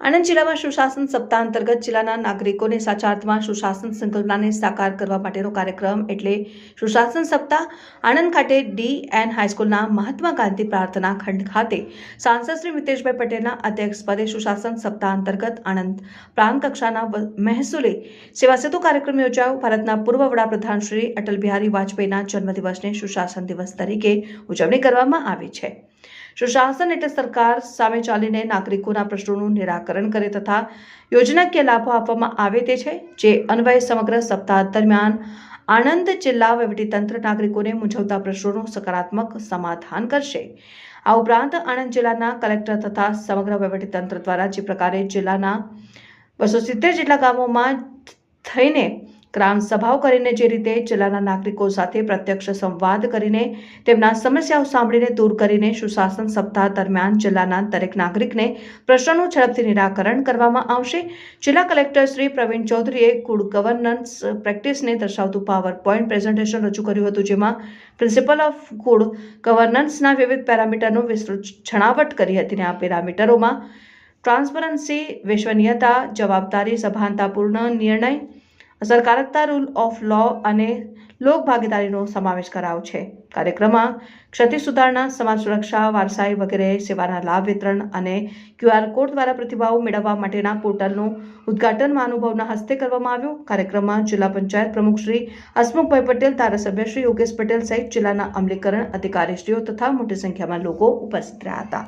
આણંદ જિલ્લામાં સુશાસન સપ્તાહ અંતર્ગત જિલ્લાના નાગરિકોને સાચા અર્થમાં સુશાસન સંકલ્પનાને સાકાર કરવા માટેનો કાર્યક્રમ એટલે સુશાસન સપ્તાહ. આણંદ ખાતે ડી એન હાઈસ્કૂલના મહાત્મા ગાંધી પ્રાર્થના ખંડ ખાતે સાંસદ શ્રી મિતેશભાઈ પટેલના અધ્યક્ષપદે સુશાસન સપ્તાહ અંતર્ગત આણંદ પ્રાંત કક્ષાના મહેસૂલે સેવા સેતુ કાર્યક્રમ યોજાયો. ભારતના પૂર્વ વડાપ્રધાન શ્રી અટલ બિહારી વાજપેયીના જન્મદિવસને સુશાસન દિવસ તરીકે ઉજવણી કરવામાં આવી છે. સુશાસન એટલે સરકાર સામે ચાલીને નાગરિકોના પ્રશ્નોનું નિરાકરણ કરે તથા યોજનાકીય લાભો આપવામાં આવે તે છે, જે અન્વયે સમગ્ર સપ્તાહ દરમિયાન આણંદ જિલ્લા વહીવટીતંત્ર નાગરિકોને મૂંઝવતા પ્રશ્નોનું સકારાત્મક સમાધાન કરશે. આ ઉપરાંત આણંદ જિલ્લાના કલેક્ટર તથા સમગ્ર વહીવટીતંત્ર દ્વારા જે પ્રકારે જિલ્લાના બસો સિત્તેર જેટલા ગામોમાં થઈને ગ્રામ સભાઓ કરીને જે રીતે જિલ્લાના નાગરિકો સાથે પ્રત્યક્ષ સંવાદ કરીને તેમના સમસ્યાઓ સાંભળીને દૂર કરીને સુશાસન સપ્તાહ દરમિયાન જિલ્લાના દરેક નાગરિકને પ્રશ્નોનું ઝડપથી નિરાકરણ કરવામાં આવશે. જિલ્લા કલેક્ટર શ્રી પ્રવીણ ચૌધરીએ ગુડ ગવર્નન્સ પ્રેક્ટિસને દર્શાવતું પાવર પોઈન્ટ પ્રેઝન્ટેશન રજૂ કર્યું હતું, જેમાં પ્રિન્સિપલ ઓફ ગુડ ગવર્નન્સના વિવિધ પેરામીટરનું વિસ્તૃત છણાવટ કરી હતી અને આ પેરામીટરોમાં ટ્રાન્સપરન્સી, વિશ્વનીયતા, જવાબદારી, સભાનતાપૂર્ણ નિર્ણય અસરકારકતા રૂલ ઓફ લો અને લોક ભાગીદારીનો સમાવેશ કરાયો છે. કાર્યક્રમમાં ક્ષતિ સુધારણા, સમાજ સુરક્ષા, વારસાઈ વગેરે સેવાના લાભ વિતરણ અને ક્યુઆર કોડ દ્વારા પ્રતિભાવો મેળવવા માટેના પોર્ટલનું ઉદઘાટન મહાનુભાવના હસ્તે કરવામાં આવ્યું. કાર્યક્રમમાં જિલ્લા પંચાયત પ્રમુખ શ્રી હસમુખભાઈ પટેલ, ધારાસભ્ય શ્રી યોગેશ પટેલ સહિત જિલ્લાના અમલીકરણ અધિકારીશ્રીઓ તથા મોટી સંખ્યામાં લોકો ઉપસ્થિત રહ્યા હતા.